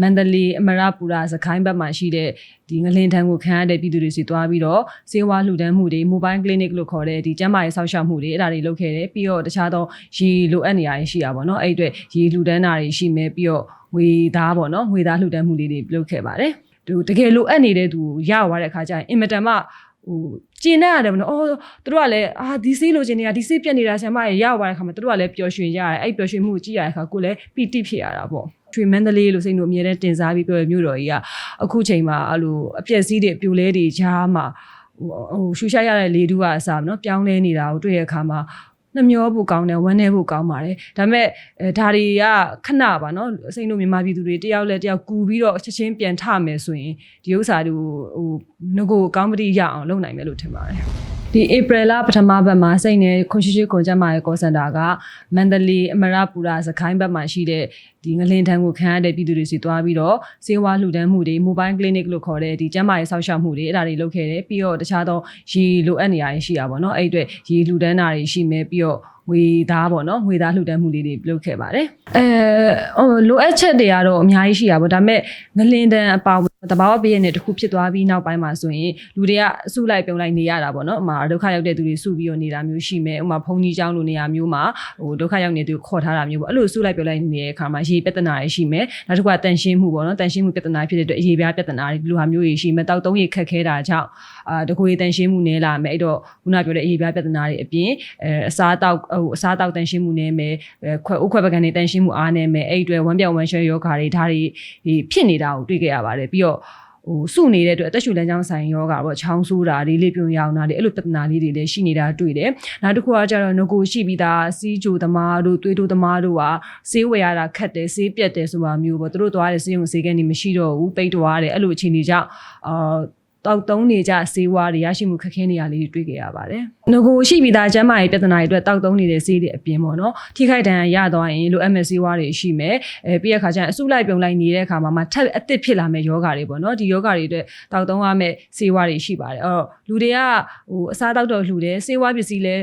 မန္တလေးအမရပူရာစခိုင်းဘက်မှာရှိတဲ့ဒီငလင်ထံကိုခံရတဲ့ပြည်သူတွေစီသွားပြီးတော့စေဝါလှူဒန်းမှုတွေ mobile clinic လို့ခေါ်တဲ့ဒီကျန်းမာရေးစောင့်ရှောက်မှုတွေအဲ့ဒါတွေလုပ်ခဲ့တယ်ပြီးတော့တခြားသောရေလိုအပ်နေရရှိတာပေါ့နော်အဲ့ဒီအတွက်ရေလှူဒန်းတာတွေရှိမယ်ပြီးတော့ငွေသားပေါ့နော်ငွေသားလှူဒန်းမှုလေးတွေလုပ်ခဲ့ပါတယ်သူတကယ်လိုအပ်နေတဲ့သူကိုရသွားတဲ့အခါကျရင်အင်မတန်မှဟိုကျင်နေရတယ်မနော်အော်သူတို့ကလည်းအာဒီစေးလိုချင်နေတာဒီစေးပြက်နေတာဆရာမရေရောက်သွားတဲ့ခါမှာသူတို့ကလည်းပျော်ရွှင်ကြရတယ်အဲ့ပျော်ရွှင်မှုကိုကြည့်ရတဲ့အခါကိုယ်လည်းပီတိဖြစ်ရတာပေါ့ ရွှေမန္တလေးလို့စိတ်တို့အမြဲတမ်းတင်စားပြီးပြောရမြို့တော်ကြီးကအခုချိန်မှာအဲ့လိုအပြက်စီးတွေအပြိုလဲတွေကြားမှာဟိုဟိုရှူရှာရတဲ့လေတူကအစားနော်ပြောင်းလဲနေတာကိုတွေ့ရတဲ့အခါမှာနှမျောဖို့ကောင်းတယ်ဝမ်းနည်းဖို့ကောင်းပါတယ်ဒါပေမဲ့အဲဒါတွေကခဏပါနော်စိတ်တို့မြန်မာပြည်သူတွေတယောက်လဲတယောက်ကူပြီးတော့ချက်ချင်းပြန်ထမယ်ဆိုရင်ဒီဥစ္စာတွေကိုဟိုငကိုကောင်းပတိရအောင်လုပ်နိုင်မယ်လို့ထင်ပါတယ် ဒီဧပြီလပထမဘက်မှာစိတ်နဲ့ခွန်ရှိရှိကွန်ကျမ်းမာရဲ့ကောစင်တာကမန္တလေးအမရပူရာစခိုင်းဘက်မှာရှိတဲ့ဒီငလင်ထံကိုခံရတဲ့ပြည်သူတွေစီသွားပြီးတော့စေဝါလှူဒန်းမှုတွေ mobile clinic လို့ခေါ်တဲ့ဒီကျန်းမာရေးစောင့်ရှောက်မှုတွေအဲ့ဒါတွေလုပ်ခဲ့တယ်ပြီးတော့တခြားသောရေလိုအပ်နေရရှိတာပေါ့နော်အဲ့ဒီအတွက်ရေလှူဒန်းတာတွေရှိမယ်ပြီးတော့ ငွေသားပေါ့နော်ငွေသားလှူဒန်းမှုလေးတွေလုပ်ခဲ့ပါတယ်အဲဟိုလိုအပ်ချက်တွေကတော့အများကြီးရှိတာပေါ့ဒါပေမဲ့ငလင်တန်အပေါင်းတဘာဝဘေးရတဲ့တစ်ခုဖြစ်သွားပြီးနောက်ပိုင်းမှာဆိုရင်လူတွေကအစုလိုက်ပြုံလိုက်နေရတာပေါ့နော်ဥမာဒုက္ခရောက်တဲ့သူတွေစုပြီးတော့နေတာမျိုးရှိမယ်ဥမာဘုံကြီးเจ้าလိုနေရာမျိုးမှာဟိုဒုက္ခရောက်နေသူခေါ်ထားတာမျိုးပေါ့အဲ့လိုစုလိုက်ပြုံလိုက်နေတဲ့အခါမှာရေပြဿနာတွေရှိမယ်နောက်တစ်ခုကတန်ရှင်းမှုပေါ့နော်တန်ရှင်းမှုပြဿနာဖြစ်တဲ့အတွက်ရေပြားပြဿနာတွေဒီလိုဟာမျိုးတွေရှိမယ်တောက်သုံးရေခက်ခဲတာကြောင့်အာတကိုယ်ရေတန်ရှင်းမှုနည်းလာမယ်အဲ့တော့ခုနပြောတဲ့ရေပြားပြဿနာတွေအပြင်အဲအစားတောက် ဟိုအစားတောက်တန်ရှင်းမှုနည်းမယ်ခွဲဥခွဲပကံတွေတန်ရှင်းမှုအားနည်းမယ်အဲ့ဒီအတွက်ဝမ်းပြောင်ဝမ်းရှဲယောဂါတွေဒါတွေဖြစ်နေတာကိုတွေ့ခဲ့ရပါတယ်ပြီးတော့ဟိုစုနေတဲ့အတွက်အသက်ရှူလမ်းကြောင်းဆိုင်ယောဂါပေါ့ချောင်းဆိုးတာလေးလေးပြုံရောင်တာလေးအဲ့လိုပြဿနာလေးတွေလည်းရှိနေတာတွေ့တယ်။နောက်တစ်ခုကကျတော့ငကိုရှိပြီးသားစီးကြိုသမားတို့သွေးတိုးသမားတို့ကဆေးဝယ်ရတာခက်တယ်ဆေးပြက်တယ်ဆိုတာမျိုးပေါ့သူတို့သွားတဲ့ဆေးရုံဆေးကနေမရှိတော့ဘူးပိတ်သွားတယ်အဲ့လိုအခြေအနေကြောင့်အာ တောက်သုံးနေကြဆေးဝါးတွေရရှိမှုခက်ခဲနေရလေးတွေတွေ့ခဲ့ရပါတယ်။ငကိုရှိပြီးသားကျန်းမာရေးပြဿနာတွေအတွက်တောက်သုံးနေတဲ့ဆေးတွေအပြင်ပေါ့နော်။ထိခိုက်ဒဏ်ရာရသွားရင်လိုအပ်မဲ့ဆေးဝါးတွေရှိမယ်။အဲပြီးရခါကျရင်အစုလိုက်ပြုံလိုက်နေတဲ့အခါမှာမှထပ်အသစ်ဖြစ်လာမဲ့ယောဂါတွေပေါ့နော်။ဒီယောဂါတွေအတွက်တောက်သုံးရမဲ့ဆေးဝါးတွေရှိပါတယ်။အဲ့တော့လူတွေကဟိုအစားတောက်တော့လှူတယ်ဆေးဝါးပစ္စည်းလဲ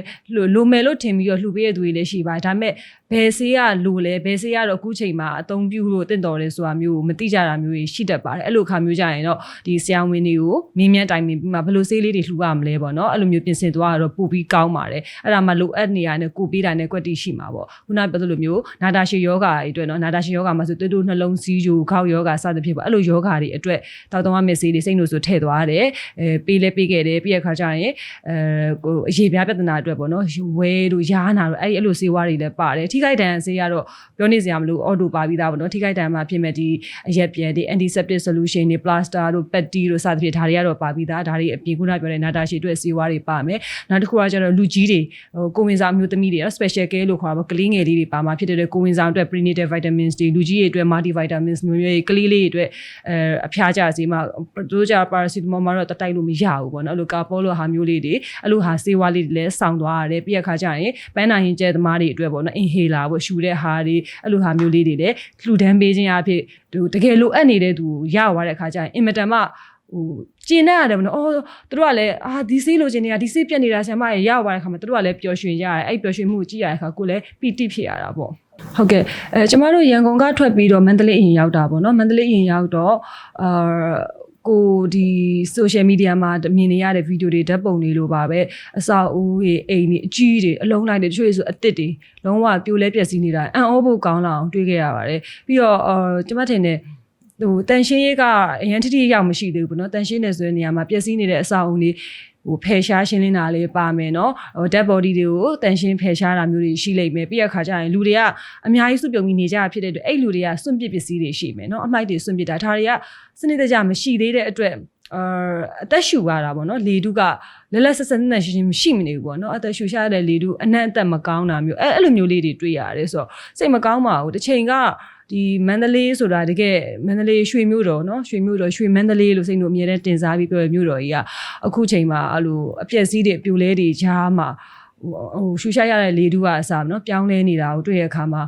လိုမယ်လို့ထင်ပြီးတော့လှူပေးရတဲ့သူတွေလည်းရှိပါတယ်။ဒါပေမဲ့ ဘယ်ဆေးကလိုလဲဘယ်ဆေးကတော့အခုချိန်မှာအသုံးပြုလို့တင့်တော်တယ်ဆိုတာမျိုးကိုမသိကြတာမျိုးတွေရှိတတ်ပါတယ်အဲ့လိုခါမျိုးကြရင်တော့ဒီဆရာဝန်တွေကိုမင်းမြန်းတိုင်ပင်ပြီးမှဘယ်လိုဆေးလေးတွေလှူရမလဲပေါ့နော်အဲ့လိုမျိုးပြင်ဆင်သွားတော့ပို့ပြီးကောင်းပါတယ်အဲ့ဒါမှလိုအပ်နေရတဲ့ကိုပေးတာနဲ့ကွက်တီရှိမှာပေါ့ခုနပြောသလိုမျိုးနာတာရှည်ယောဂါတွေအတွက်နော်နာတာရှည်ယောဂါမှာဆိုသွေးတိုးနှလုံးစီးဂျိုခေါက်ယောဂါစသဖြင့်ပေါ့အဲ့လိုယောဂါတွေအတွက်တောက်တော့မက်ဆေးတွေစိတ်လို့ဆိုထည့်သွားတယ်အဲပေးလဲပေးခဲ့တယ်ပြီးရခါကျရင်အဲကိုအရေးပြားပြဿနာအတွက်ပေါ့နော်ဝဲတို့ရားနာတို့အဲ့ဒီအဲ့လိုဆေးဝါးတွေလည်းပါတယ်ထိခိုက်ဒဏ်ဆေးကတော့ပြောနေစရာမလိုအော်တိုပါပြီးသားပေါ့နော်ထိခိုက်ဒဏ်မှာဖြစ်မဲ့ဒီအရက်ပြဲဒီ antiseptic solution တွေ plaster တို့ patty တို့စသဖြင့်ဒါတွေကတော့ပါပြီးသားဒါတွေအပြင်ခုနပြောတဲ့နာတာရှည်အတွက်ဆေးဝါးတွေပါမယ်နောက်တစ်ခုကကျတော့လူကြီးတွေဟိုကိုဝင်စာမျိုးသမီးတွေနော် special care လို့ခေါ်တာပေါ့ကလေးငယ်လေးတွေပါမှာဖြစ်တဲ့ကိုဝင်စာအတွက် prenatal vitamins တွေလူကြီးတွေအတွက် multivitamins မျိုးမျိုးတွေကလေးလေးတွေအတွက်အဲအဖျားကြစေမှာတို့ကြ paracetamol မှာတော့တတိုက်လို့မရဘူးပေါ့နော်အဲ့လိုကာပိုလိုဟာမျိုးလေးတွေအဲ့လိုဟာဆေးဝါးလေးတွေလည်းစောင့်သွားရတယ်ပြီးရခါကျရင်ပန်းနာရင်ကျဲသမားတွေအတွက်ပေါ့နော် inhaler ပေါ့ရှူတဲ့ဟာတွေအဲ့လိုဟာမျိုးလေးတွေလည်းလှူဒန်းပေးခြင်းအဖြစ်ဟိုတကယ်လိုအပ်နေတဲ့သူရသွားတဲ့ခါကျရင်အင်မတန်မှဟိုကျင်နေရတယ်မနော်အော်သူတို့ကလည်းအာဒီဆေးလိုချင်နေတာဒီဆေးပြက်နေတာဆရာမရေရောက်သွားတဲ့ခါမှာသူတို့ကလည်းပျော်ရွှင်ကြရတယ်အဲ့ပျော်ရွှင်မှုကိုကြည့်ရတဲ့ခါကိုလည်းပီတိဖြစ်ရတာပေါ့ဟုတ်ကဲ့အဲကျမတို့ရန်ကုန်ကထွက်ပြီးတော့မန္တလေးအရင်ရောက်တာပေါ့နော်မန္တလေးအရင်ရောက်တော့အာ ကိုဒီ social media မှာမြင်နေရတဲ့ video တွေဓာတ်ပုံတွေလိုပါပဲအဆောက်အဦတွေအိမ်တွေအကြီးတွေအလုံးလိုက်တွေတချို့ဆိုအတစ်တွေလုံးဝပြိုလဲပျက်စီးနေတာအံ့ဩဖို့ကောင်းလာအောင်တွေးခဲ့ရပါတယ်ပြီးတော့ကျွန်မထင်တယ်ဟိုတန်ရှင်းရေးကအရင်တတိရောက်မရှိသေးဘူးပေါ့နော်တန်ရှင်းနေဆိုတဲ့နေရာမှာပျက်စီးနေတဲ့အဆောက်အဦတွေ ဟိုဖယ်ရှားရှင်းလင်းတာလေးပါမယ်เนาะဟို dead body တွေကိုတန်ရှင်းဖယ်ရှားတာမျိုးတွေရှိလိမ့်မယ်ပြီးရခါကျရင်လူတွေကအများကြီးစုပြုံပြီးနေကြဖြစ်တဲ့အတွက်အဲ့လူတွေကစွန့်ပစ်ပစ္စည်းတွေရှိမယ်เนาะအမိုက်တွေစွန့်ပစ်တာဒါတွေကစနစ်တကျမရှိသေးတဲ့အတွက်အာအသက်ရှူရတာပေါ့နော်လေတုကလက်လက်ဆက်ဆက်နဲ့ရှင်းရှင်းမရှိမနေဘူးပေါ့နော်အသက်ရှူရှာတဲ့လေတုအနံ့အသက်မကောင်းတာမျိုးအဲ့အဲ့လိုမျိုးလေးတွေတွေ့ရတယ်ဆိုတော့စိတ်မကောင်းပါဘူးတစ်ချိန်က ဒီမန္တလေးဆိုတာတကယ်မန္တလေးရွှေမြို့တော်เนาะရွှေမြို့တော်ရွှေမန္တလေးလို့စိတ်တို့အမြဲတမ်းတင်စားပြီးပြောရမြို့တော်ကြီးကအခုချိန်မှာအဲ့လိုအပြက်စီးတွေအပြိုလဲတွေကြားမှာဟိုရှူရှာရတဲ့လေတုကအစားเนาะပြောင်းလဲနေတာကိုတွေ့ရအခါမှာ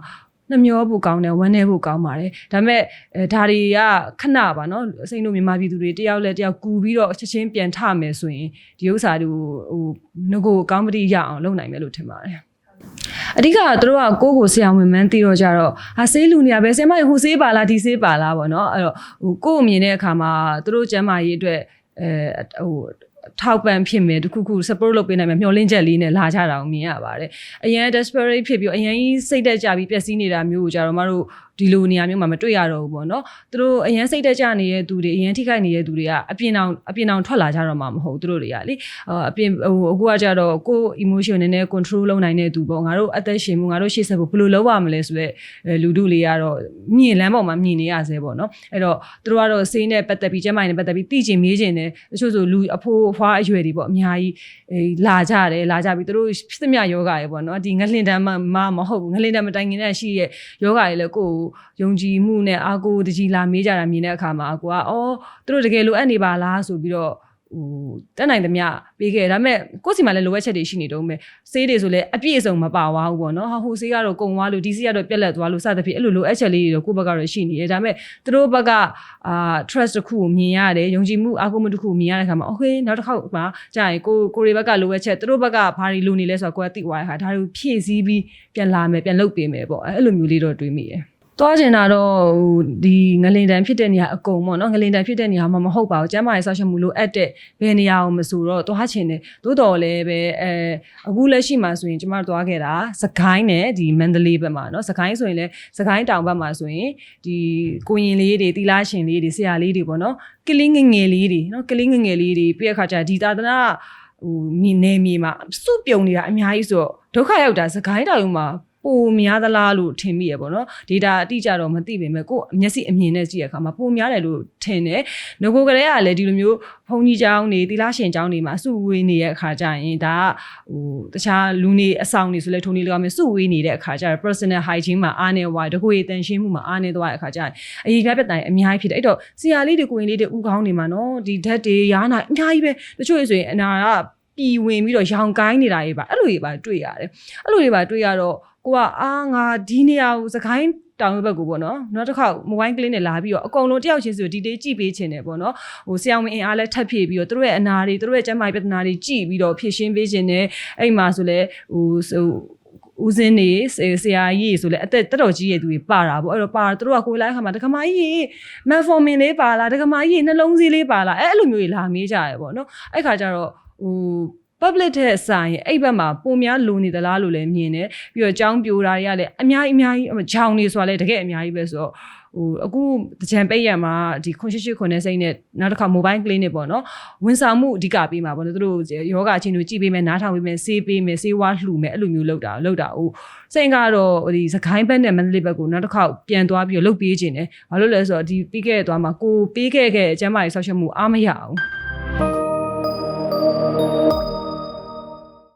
နှမျောဖို့ကောင်းတယ်ဝမ်းနည်းဖို့ကောင်းပါတယ်ဒါပေမဲ့အဲဒါတွေကခဏပါเนาะစိတ်တို့မြန်မာပြည်သူတွေတယောက်လဲတယောက်ကူပြီးတော့ချက်ချင်းပြန်ထမယ်ဆိုရင်ဒီဥစ္စာတွေကိုဟိုငကိုကောင်းပတိရအောင်လုပ်နိုင်မယ်လို့ထင်ပါတယ် အဓိကကသူတို့ကကိုယ့်ကိုဆရာဝန်မှန်းသိတော့ကြတော့ဟာဆေးလူနေရပဲဆရာမဟိုဆေးပါလားဒီဆေးပါလားပေါ့နော်အဲ့တော့ဟိုကိုယ့်ကိုမြင်တဲ့အခါမှာသူတို့ကျမ်းမာရေးအတွက်အဲဟိုထောက်ပံ့ဖြစ်မယ်တခုခု support လုပ်ပေးနိုင်မယ်မျှော်လင့်ချက်လေးနဲ့လာကြတာကိုမြင်ရပါတယ်အရင် desperate ဖြစ်ပြီးအရင်ကြီးစိတ်တက်ကြပြီးပျက်စီးနေတာမျိုးကိုကြတော့မတို့ ဒီလိုနေရာမျိုးမှာမတွေ့ရတော့ဘူးပေါ့နော်သူတို့အရင်စိတ်တက်ကြနေတဲ့သူတွေအရင်ထိခိုက်နေတဲ့သူတွေကအပြင်အောင်အပြင်အောင်ထွက်လာကြတော့မှာမဟုတ်သူတို့တွေကလေအပြင်ဟိုအခုကကြတော့ကိုယ် emotion နည်းနည်း control လုပ်နိုင်တဲ့သူပေါ့ငါတို့အသက်ရှင်မှုငါတို့ရှေ့ဆက်ဖို့ဘယ်လိုလုပ်ရမလဲဆိုတော့လူတို့လေးကတော့မြင်လမ်းပေါ်မှာမြင်နေရစေပေါ့နော်အဲ့တော့သူတို့ကတော့ဆေးနဲ့ပတ်သက်ပြီးကျန်းမာရေးနဲ့ပတ်သက်ပြီးသိချင်မေးချင်တယ်တချို့ဆိုလူအဖိုးအဖွားအရွယ်တွေပေါ့အများကြီးလာကြတယ်လာကြပြီးသူတို့ဖြစ်သမျှယောဂရေပေါ့နော်ဒီငလင်တန်းမှမဟုတ်ဘူးငလင်တန်းမတိုင်ခင်နဲ့ရှိရဲ့ယောဂရေလည်းကိုယ်ယုံကြည်မှုနဲ့အာကိုတကြီးလာမေးကြတာမြင်တဲ့အခါမှာကိုကအော်သူတို့တကယ်လိုအပ်နေပါလားဆိုပြီးတော့ဟိုတက်နိုင်သမျှပေးခဲ့ဒါပေမဲ့ကိုယ့်စီမှာလည်းလိုအပ်ချက်တွေရှိနေတော့မယ်ဆေးတွေဆိုလည်းအပြည့်အစုံမပါသွားဘူးပေါ့နော်ဟာဟိုဆေးကတော့ကုံသွားလို့ဒီဆေးကတော့ပြက်လက်သွားလို့စသဖြင့်အဲ့လိုလိုအပ်ချက်လေးတွေတော့ကိုယ့်ဘက်ကတော့ရှိနေတယ်ဒါပေမဲ့သူတို့ဘက်ကအာ trust တစ်ခုကိုမြင်ရတယ်ယုံကြည်မှုအားကိုးမှုတစ်ခုကိုမြင်ရတဲ့အခါမှာ okay နောက်တစ်ခေါက်မှာကြာရင်ကိုကိုတွေဘက်ကလိုအပ်ချက်သူတို့ဘက်ကဘာတွေလိုနေလဲဆိုတော့ကိုယ်ကသိသွားတဲ့အခါဒါတွေကိုဖြည့်ဆည်းပြီးပြန်လာမယ်ပြန်လုပ်ပေးမယ်ပေါ့အဲ့လိုမျိုးလေးတော့တွေးမိတယ် သွားကျင်တာတော့ဟိုဒီငလင်တန်ဖြစ်တဲ့နေရာအကုန်ပေါ့နော်ငလင်တန်ဖြစ်တဲ့နေရာမှာမဟုတ်ပါဘူးကျမ်းမာရေးဆောက်ရှောက်မှုလိုအပ်တဲ့ဘယ်နေရာကိုမဆိုတော့သွားချင်တယ်သို့တော်လည်းပဲအဲအခုလက်ရှိမှာဆိုရင်ကျမတို့သွားခဲ့တာစကိုင်းနဲ့ဒီမန္တလေးဘက်မှာနော်စကိုင်းဆိုရင်လည်းစကိုင်းတောင်ဘက်မှာဆိုရင်ဒီကိုရင်လေးတွေတီလာရှင်လေးတွေဆရာလေးတွေပေါ့နော်ကလေးငငယ်လေးတွေနော်ကလေးငငယ်လေးတွေပြည့်အခါကျဒီသာသနာဟိုမြေနေမြေမှာစုပြုံနေတာအများကြီးဆိုတော့ဒုက္ခရောက်တာစကိုင်းတောင်မှာ ပိုများသလားလို့ထင်မိရပေါ့နော် data အတိအကျတော့မသိပေမဲ့ကိုယ်မျက်စိအမြင်နဲ့ကြည့်ရအခါမှာပိုများတယ်လို့ထင်တယ်ငကိုကလေးကလည်းဒီလိုမျိုးဘုံကြီးเจ้าနေသီလရှင်เจ้าနေမှာစုဝေးနေတဲ့အခါကျရင်ဒါကဟိုတခြားလူနေအဆောင်နေဆိုလဲထုံနေလောမျိုးစုဝေးနေတဲ့အခါကျတော့ personal hygiene မှာအားနေဝါတကိုယ်ရည်တန်ရှင်းမှုမှာအားနေသွားတဲ့အခါကျရင်အရေးပြပြတိုင်အများကြီးဖြစ်တယ်အဲ့တော့ဆရာလေးတွေကိုရင်လေးတွေဥကောင်းနေမှာနော်ဒီဓာတ်တွေရားနာအများကြီးပဲတချို့ဆိုရင်အနာက ပြည်ဝင်ပြီးတော့ရောင်ကိုင်းနေတာတွေပါအဲ့လိုတွေပါတွေ့ရတယ်အဲ့လိုတွေပါတွေ့ရတော့ကိုကအာငါဒီနေရာကိုစကိုင်းတောင်ဘက်ကိုပေါ့နော်နောက်တစ်ခါမိုဘိုင်းကလင်းနဲ့လာပြီးတော့အကုန်လုံးတယောက်ချင်းစီကိုဒီတေးကြည့်ပေးခြင်းတယ်ပေါ့နော်ဟိုဆရာဝန်အင်အားလဲထပ်ဖြည့်ပြီးတော့သူတို့ရဲ့အနာတွေသူတို့ရဲ့ကျန်းမာရေးပြဿနာတွေကြည့်ပြီးတော့ဖြည့်ရှင်းပေးခြင်းတယ်အဲ့မှာဆိုလဲဟိုဟိုဦးစင်းနေဆရာကြီးဆိုလဲအသက်တက်တော်ကြီးရဲ့သူတွေပါတာပေါ့အဲ့တော့ပါသူတို့ကကိုယ်လိုက်ခါမှာဒကမာကြီးမန်ဖော်မင်လေးပါလားဒကမာကြီးနှလုံးစည်းလေးပါလားအဲ့အဲ့လိုမျိုးကြီးလာမေးကြရပေါ့နော်အဲ့ခါကျတော့ ဟို public တဲ့ဆိုင်အဲ့ဘက်မှာပုံများလိုနေသလားလို့လည်းမြင်တယ်ပြီးတော့ကြောင်းပြိုတာတွေကလည်းအများကြီးအများကြီးဂျောင်နေဆိုတာလည်းတကယ်အများကြီးပဲဆိုတော့ဟိုအခုတကြံပိတ်ရမှာဒီခွန်ရှိရှိခွန်နဲ့စိတ်နဲ့နောက်တစ်ခါ mobile clinic ပေါ့နော်ဝန်ဆောင်မှုအဓိကပေးမှာပေါ့နော်သူတို့ယောဂအချင်းတွေကြည့်ပေးမယ်နားထောင်ပေးမယ်ဆေးပေးမယ်ဆေးဝါးလှူမယ်အဲ့လိုမျိုးလုပ်တာလုပ်တာဟိုစိတ်ကတော့ဒီစကိုင်းဘက်နဲ့မန္တလေးဘက်ကိုနောက်တစ်ခါပြန်သွားပြီးတော့လုပ်ပေးခြင်းတယ်ဘာလို့လဲဆိုတော့ဒီပြီးခဲ့တဲ့သွားမှာကိုပေးခဲ့ခဲ့အကျမ်းမာရေးဆောက်ရှက်မှုအားမရအောင်